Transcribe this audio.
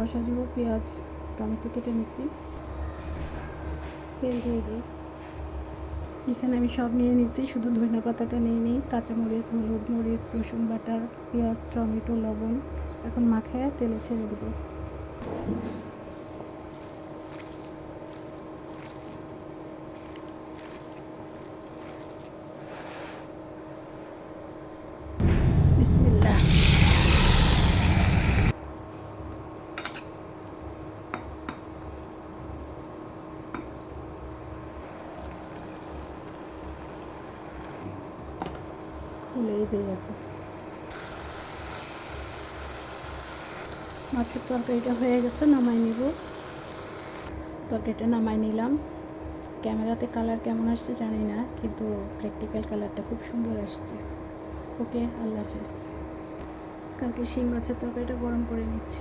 বসা দিব, পেঁয়াজ, টমেটো কেটে নিচ্ছি। তেল দিয়ে দিই। এখানে আমি সব নিয়ে নিচ্ছি, শুধু ধনিয়া পাতাটা নিয়ে নিই, কাঁচামরিচ, হলুদ মরিচ, রসুন বাটার, পেঁয়াজ, টমেটো, লবণ। এখন মাখায় তেলে ছেড়ে দেবো। বিসমিল্লাহ। খুলেই দিয়ে যাব মাছের তরকারিটা হয়ে গেছে, নামাই নিব। তরকারিটা নামাই নিলাম। ক্যামেরাতে কালার কেমন আসছে জানি না, কিন্তু প্র্যাকটিক্যাল কালারটা খুব সুন্দর আসছে। ওকে, আল্লাহ হাফেজ। কালকে শিং মাছের তরকারিটা গরম করে নিচ্ছি।